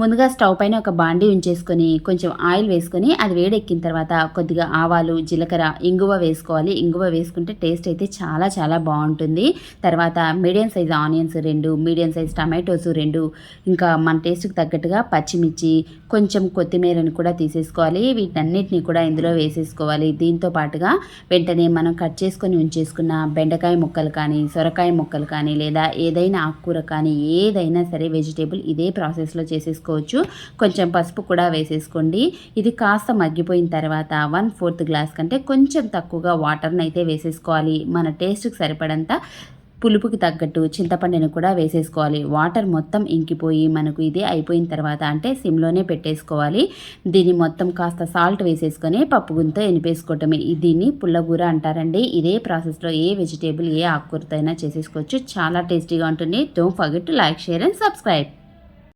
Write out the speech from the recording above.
ముందుగా స్టవ్ పైన ఒక బాండి ఉంచేసుకొని కొంచెం ఆయిల్ వేసుకొని అది వేడెక్కిన తర్వాత కొద్దిగా ఆవాలు జీలకర్ర ఇంగువ వేసుకోవాలి. ఇంగువ వేసుకుంటే టేస్ట్ అయితే చాలా చాలా బాగుంటుంది. తర్వాత మీడియం సైజ్ ఆనియన్స్ రెండు మీడియం సైజ్ టమాటోస్ రెండు ఇంకా మన టేస్ట్కి తగ్గట్టుగా పచ్చిమిర్చి కొంచెం కొత్తిమీరని కూడా తీసేసుకోవాలి. వీటన్నిటిని కూడా ఇందులో వేసేసుకోవాలి. దీంతో పాటుగా వెంటనే మనం కట్ చేసుకొని ఉంచేసుకున్న బెండకాయ ముక్కలు కానీ సొరకాయ ముక్కలు కానీ లేదా ఏదైనా ఆకుకూర కానీ ఏదైనా సరే వెజిటేబుల్ ఇదే ప్రాసెస్లో వేసుకోవచ్చు. కొంచెం పసుపు కూడా వేసేసుకోండి. ఇది కాస్త మగ్గిపోయిన తర్వాత వన్ ఫోర్త్ గ్లాస్ కంటే కొంచెం తక్కువగా వాటర్ని అయితే వేసేసుకోవాలి. మన టేస్ట్కి సరిపడంత పులుపుకి తగ్గట్టు చింతపండుని కూడా వేసేసుకోవాలి. వాటర్ మొత్తం ఇంకిపోయి మనకు ఇది అయిపోయిన తర్వాత అంటే సిమ్లోనే పెట్టేసుకోవాలి. దీన్ని మొత్తం కాస్త సాల్ట్ వేసేసుకొని పప్పు గుంతో ఎనిపేసుకోవటమే. దీన్ని పుల్లగూర అంటారండి. ఇదే ప్రాసెస్లో ఏ వెజిటేబుల్ ఏ ఆకుకూరతో అయినా చేసేసుకోవచ్చు. చాలా టేస్టీగా ఉంటుంది. Don't forget to like share and subscribe